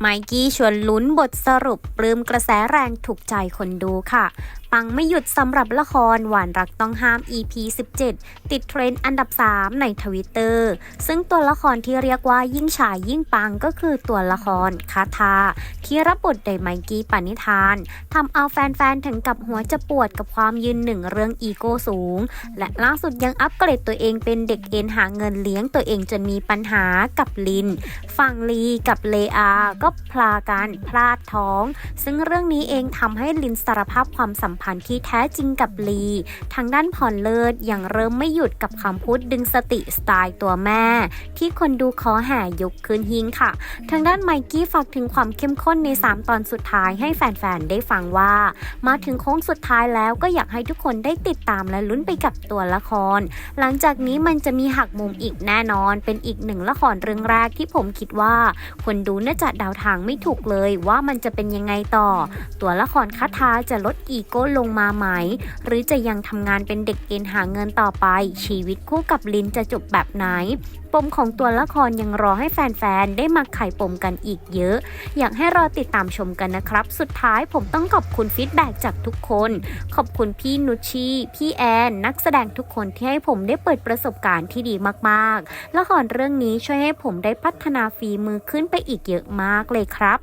ไมกี้ชวนลุ้นบทสรุปปลื้มกระแสแรงถูกใจคนดูค่ะ ปังไม่หยุดสำหรับละครหวานรักต้องห้าม EP 17 ติดเทรนด์อันดับ 3 ในทวิตเตอร์ซึ่งตัวละครที่เรียกว่ายิ่งฉายยิ่งปังก็คือตัวละครคาทา ที่รับบทโดยไมกี้ปณิธานทำเอาแฟนๆ ถึงกับหัวจะปวดกับความยืนหนึ่งเรื่องอีโก้สูง และล่าสุดยังอัปเกรดตัวเองเป็นเด็กเอ็นหาเงินเลี้ยงตัวเองจนมีปัญหากับลินฝั่งลีกับเลอาก็พลากันพลาดท้อง ซึ่งเรื่องนี้เองทำให้ลินสารภาพความสัมพันธ์ที่แท้จริงกับลี ทางด้านพรเลิศยังเริ่มไม่หยุดกับคำพูดดึงสติสไตล์ตัวแม่ ที่คนดูขอแห่ยกขึ้นหิงค่ะ ทางด้านไมกี้ฝากถึงความเข้มข้นใน 3 ตอนสุดท้ายให้แฟนๆ ได้ฟังว่า มาถึงโค้งสุดท้ายแล้วก็อยากให้ทุกคนได้ติดตามและลุ้นไปกับตัวละคร หลังจากนี้มันจะมีหักมุมอีกแน่นอน เป็นอีกหนึ่งละครเรื่องแรกที่ผมคิดว่า คนดูน่าจะเดาทางไม่ถูกเลยว่ามันจะเป็นยังไงต่อ ตัวละครคาทาจะลดอีโก้ลงมาไหม หรือจะยังทำงานเป็นเด็กเอ็นหาเงินต่อไป ชีวิตคู่กับลินจะจบแบบไหน ปมของตัวละครยังรอให้แฟนๆ ได้มาไขปมกันอีกเยอะ อยากให้รอติดตามชมกันนะครับ สุดท้ายผมต้องขอบคุณฟีดแบ็กจากทุกคน ขอบคุณพี่นุชชีพี่แอนนักแสดงทุกคนที่ให้ผมได้เปิดประสบการณ์ที่ดีมากๆ ละครเรื่องนี้ช่วยให้ผมได้พัฒนาฝีมือขึ้นไปอีกเยอะมากเลยครับ